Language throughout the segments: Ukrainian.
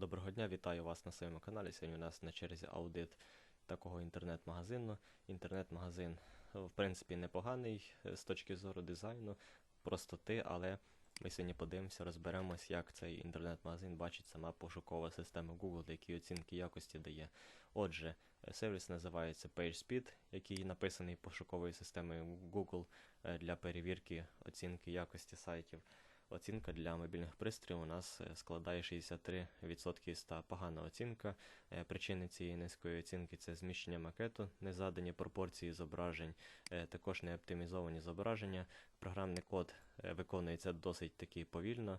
Доброго дня, вітаю вас на своєму каналі. Сьогодні у нас на черзі аудит такого інтернет-магазину. Інтернет-магазин, в принципі, непоганий е, з точки зору дизайну, простоти, але ми сьогодні подивимося, розберемось, як цей інтернет-магазин бачить сама пошукова система Google, які оцінки якості дає. Отже, е, сервіс називається PageSpeed, який написаний пошуковою системою Google е, для перевірки оцінки якості сайтів. Оцінка для мобільних пристроїв у нас е, складає 63% з 100. Погана оцінка. Е, Причини цієї низької оцінки це зміщення макету, незадані пропорції зображень, е, також неоптимізовані зображення. Програмний код виконується досить таки повільно.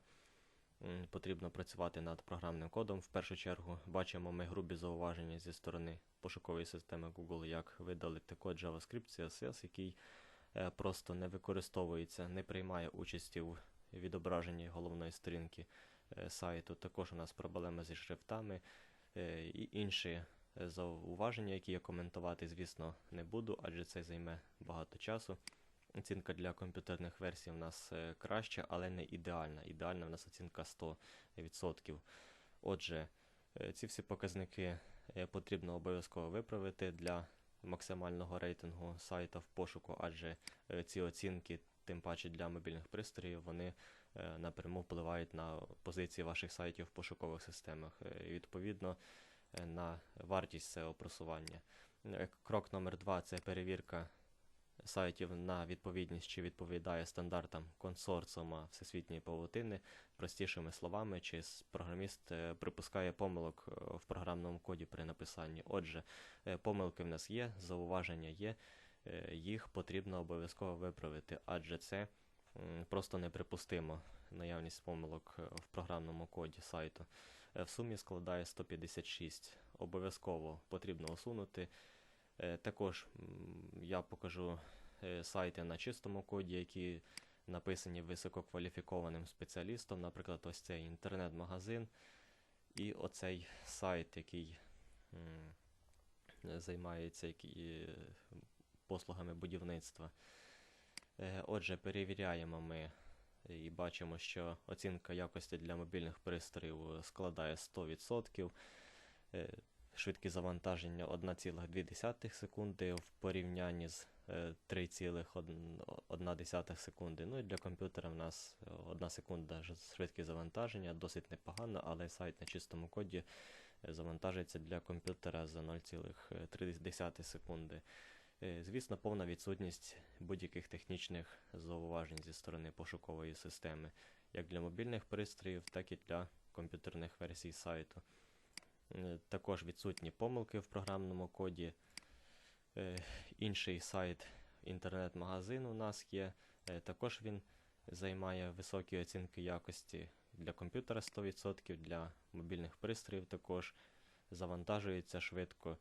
Потрібно працювати над програмним кодом. В першу чергу бачимо ми грубі зауваження зі сторони пошукової системи Google, як видалити код JavaScript, CSS, який просто не використовується, не приймає участі в відображенні головної сторінки е, сайту. Також у нас проблеми зі шрифтами е, і інші е, зауваження, які я коментувати, звісно, не буду, адже це займе багато часу. Оцінка для комп'ютерних версій у нас краща, але не ідеальна. Ідеальна у нас оцінка 100%. Отже, ці всі показники потрібно обов'язково виправити для максимального рейтингу сайта в пошуку, адже ці оцінки, тим паче для мобільних пристроїв, вони е, напряму впливають на позиції ваших сайтів в пошукових системах, е, і відповідно е, на вартість SEO просування. Крок номер два це перевірка сайтів на відповідність, чи відповідає стандартам консорціума всесвітньої павутини, простішими словами, чи програміст припускає помилок в програмному коді при написанні. Отже, помилки в нас є, зауваження є, їх потрібно обов'язково виправити, адже це просто неприпустимо наявність помилок е, в програмному коді сайту. Е, В сумі складає 156. Обов'язково потрібно усунути. Е, Також я покажу е, сайти на чистому коді, які написані висококваліфікованим спеціалістом. Наприклад, ось цей інтернет-магазин і оцей сайт, який е, займається які, е, послугами будівництва. Е, Отже, перевіряємо ми і бачимо, що оцінка якості для мобільних пристроїв е, складає 100%. Е, Швидкість завантаження 1,2 секунди в порівнянні з е, 3,1 секунди. Ну і для комп'ютера в нас 1 секунда швидкість завантаження, досить непогано, але сайт на чистому коді е, завантажується для комп'ютера за 0,3 секунди. Е, Звісно, повна відсутність будь-яких технічних зауважень зі сторони пошукової системи, як для мобільних пристроїв, так і для комп'ютерних версій сайту. Е, Також відсутні помилки в програмному коді. Е, Інший сайт інтернет-магазин у нас є. Також він займає високі оцінки якості для комп'ютера 100%, для мобільних пристроїв також завантажується швидко,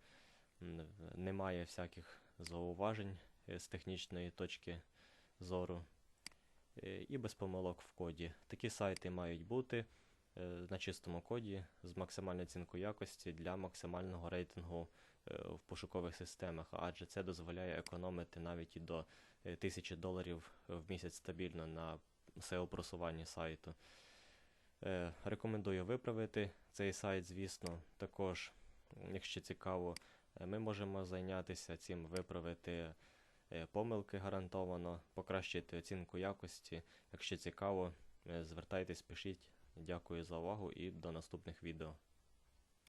немає всяких зауважень е, з технічної точки зору е, і без помилок в коді. Такі сайти мають бути е, на чистому коді з максимальною оцінкою якості для максимального рейтингу в пошукових системах, адже це дозволяє економити навіть і до е, 1000 доларів в місяць стабільно на SEO-просуванні сайту. Е, Рекомендую виправити цей сайт, звісно. Також, якщо цікаво, ми можемо зайнятися цим, виправити е, помилки гарантовано, покращити оцінку якості. Якщо цікаво, е, звертайтесь, пишіть. Дякую за увагу і до наступних відео.